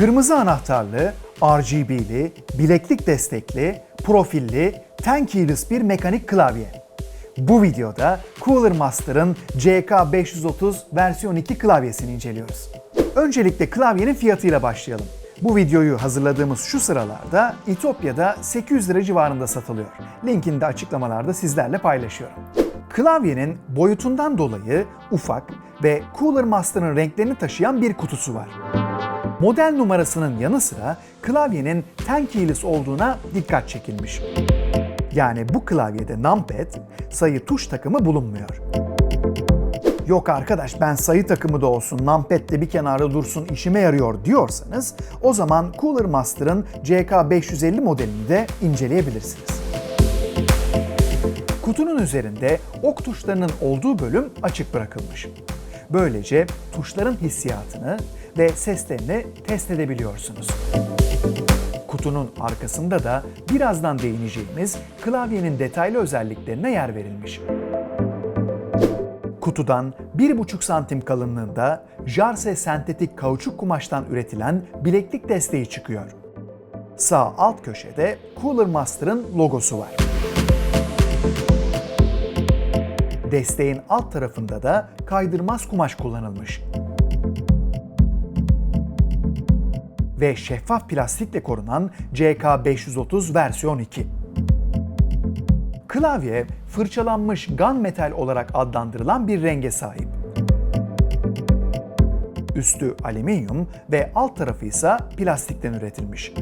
Kırmızı anahtarlı, RGB'li, bileklik destekli, profilli, 10 keyless bir mekanik klavye. Bu videoda Cooler Master'ın CK530 versiyon 2 klavyesini inceliyoruz. Öncelikle klavyenin fiyatıyla başlayalım. Bu videoyu hazırladığımız şu sıralarda İtopya'da 800 lira civarında satılıyor. Linkini de açıklamalarda sizlerle paylaşıyorum. Klavyenin boyutundan dolayı ufak ve Cooler Master'ın renklerini taşıyan bir kutusu var. Model numarasının yanı sıra klavyenin 10 keyless olduğuna dikkat çekilmiş. Yani bu klavyede numpad, sayı tuş takımı bulunmuyor. Yok arkadaş ben sayı takımı da olsun, numpad de bir kenarda dursun işime yarıyor diyorsanız o zaman Cooler Master'ın CK550 modelini de inceleyebilirsiniz. Kutunun üzerinde ok tuşlarının olduğu bölüm açık bırakılmış. Böylece tuşların hissiyatını ve seslerini test edebiliyorsunuz. Kutunun arkasında da birazdan değineceğimiz klavyenin detaylı özelliklerine yer verilmiş. Kutudan 1,5 santim kalınlığında jarse sentetik kauçuk kumaştan üretilen bileklik desteği çıkıyor. Sağ alt köşede Cooler Master'ın logosu var. Desteğin alt tarafında da kaydırmaz kumaş kullanılmış. Ve şeffaf plastikle korunan CK530 versiyon 2. Klavye fırçalanmış gunmetal olarak adlandırılan bir renge sahip. Üstü alüminyum ve alt tarafı ise plastikten üretilmiş.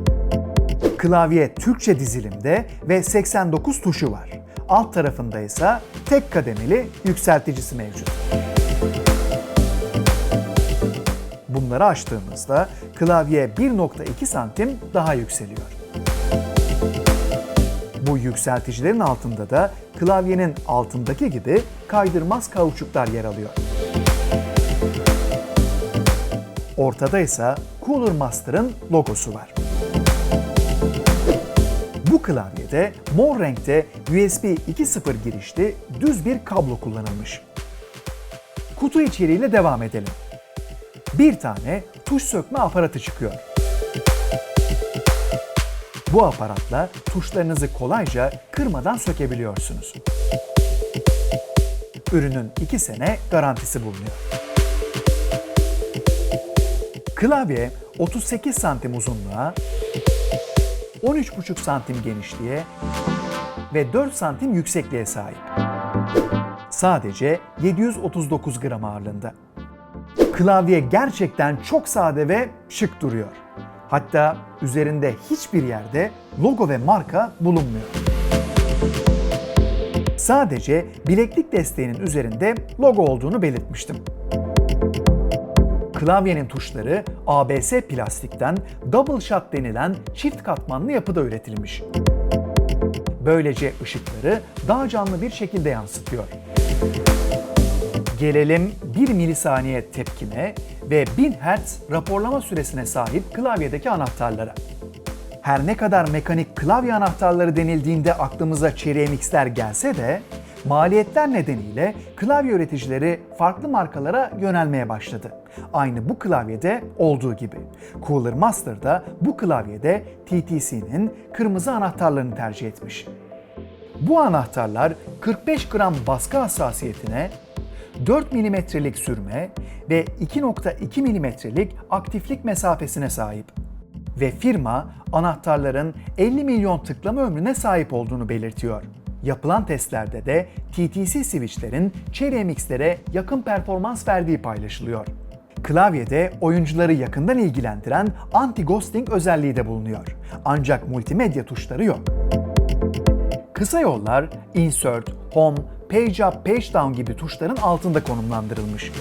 Klavye Türkçe dizilimde ve 89 tuşu var. Alt tarafında ise tek kademeli yükselticisi mevcut. Bunları açtığımızda klavye 1.2 santim daha yükseliyor. Bu yükselticilerin altında da klavyenin altındaki gibi kaydırmaz kauçuklar yer alıyor. Ortada ise Cooler Master'ın logosu var. Bu klavyede mor renkte USB 2.0 girişli düz bir kablo kullanılmış. Kutu içeriğiyle devam edelim. Bir tane tuş sökme aparatı çıkıyor. Bu aparatla tuşlarınızı kolayca kırmadan sökebiliyorsunuz. Ürünün 2 sene garantisi bulunuyor. Klavye 38 santim uzunluğa, 13,5 santim genişliğe ve 4 santim yüksekliğe sahip. Sadece 739 gram ağırlığında. Klavye gerçekten çok sade ve şık duruyor. Hatta üzerinde hiçbir yerde logo ve marka bulunmuyor. Sadece bileklik desteğinin üzerinde logo olduğunu belirtmiştim. Klavyenin tuşları ABS plastikten double shot denilen çift katmanlı yapıda üretilmiş. Böylece ışıkları daha canlı bir şekilde yansıtıyor. Gelelim 1 milisaniye tepkime ve 1000 Hz raporlama süresine sahip klavyedeki anahtarlara. Her ne kadar mekanik klavye anahtarları denildiğinde aklımıza Cherry MX'ler gelse de maliyetler nedeniyle klavye üreticileri farklı markalara yönelmeye başladı. Aynı bu klavyede olduğu gibi. Cooler Master da bu klavyede TTC'nin kırmızı anahtarlarını tercih etmiş. Bu anahtarlar 45 gram baskı hassasiyetine, 4 milimetrelik sürme ve 2.2 milimetrelik aktiflik mesafesine sahip. Ve firma anahtarların 50 milyon tıklama ömrüne sahip olduğunu belirtiyor. Yapılan testlerde de TTC switchlerin Cherry MX'lere yakın performans verdiği paylaşılıyor. Klavyede oyuncuları yakından ilgilendiren anti-ghosting özelliği de bulunuyor. Ancak multimedya tuşları yok. Kısa yollar Insert, Home, Page Up, Page Down gibi tuşların altında konumlandırılmış.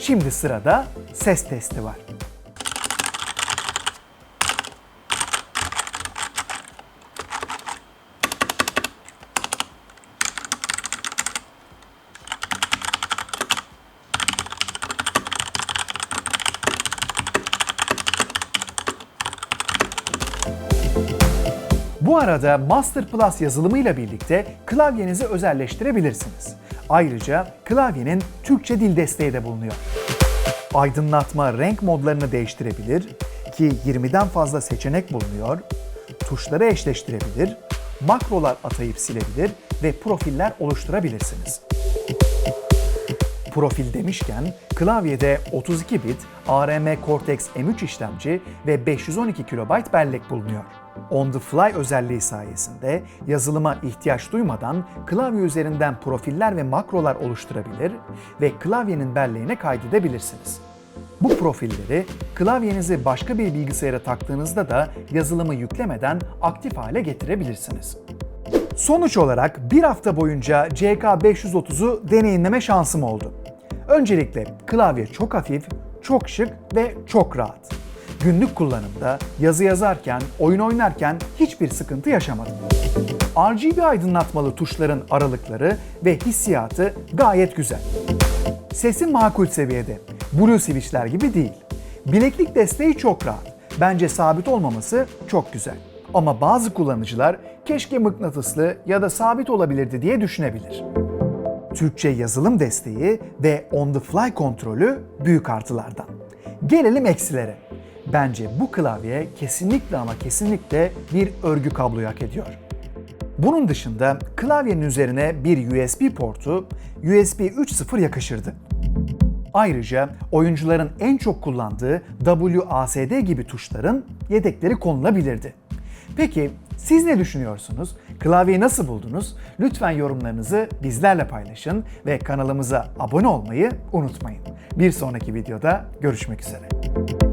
Şimdi sırada ses testi var. Bu arada Master Plus yazılımıyla birlikte klavyenizi özelleştirebilirsiniz. Ayrıca klavyenin Türkçe dil desteği de bulunuyor. Aydınlatma renk modlarını değiştirebilir, ki 20'den fazla seçenek bulunuyor, tuşları eşleştirebilir, makrolar atayıp silebilir ve profiller oluşturabilirsiniz. Profil demişken klavyede 32 bit ARM Cortex M3 işlemci ve 512 KB bellek bulunuyor. On the fly özelliği sayesinde yazılıma ihtiyaç duymadan klavye üzerinden profiller ve makrolar oluşturabilir ve klavyenin belleğine kaydedebilirsiniz. Bu profilleri klavyenizi başka bir bilgisayara taktığınızda da yazılımı yüklemeden aktif hale getirebilirsiniz. Sonuç olarak bir hafta boyunca CK530'u deneyimleme şansım oldu. Öncelikle klavye çok hafif, çok şık ve çok rahat. Günlük kullanımda yazı yazarken, oyun oynarken hiçbir sıkıntı yaşamadım. RGB aydınlatmalı tuşların aralıkları ve hissiyatı gayet güzel. Sesi makul seviyede. Blue switchler gibi değil. Bileklik desteği çok rahat. Bence sabit olmaması çok güzel. Ama bazı kullanıcılar keşke mıknatıslı ya da sabit olabilirdi diye düşünebilir. Türkçe yazılım desteği ve on the fly kontrolü büyük artılardan. Gelelim eksilere. Bence bu klavye kesinlikle ama kesinlikle bir örgü kabloyu hak ediyor. Bunun dışında klavyenin üzerine bir USB portu USB 3.0 yakışırdı. Ayrıca oyuncuların en çok kullandığı WASD gibi tuşların yedekleri konulabilirdi. Peki siz ne düşünüyorsunuz? Klavyeyi nasıl buldunuz? Lütfen yorumlarınızı bizlerle paylaşın ve kanalımıza abone olmayı unutmayın. Bir sonraki videoda görüşmek üzere.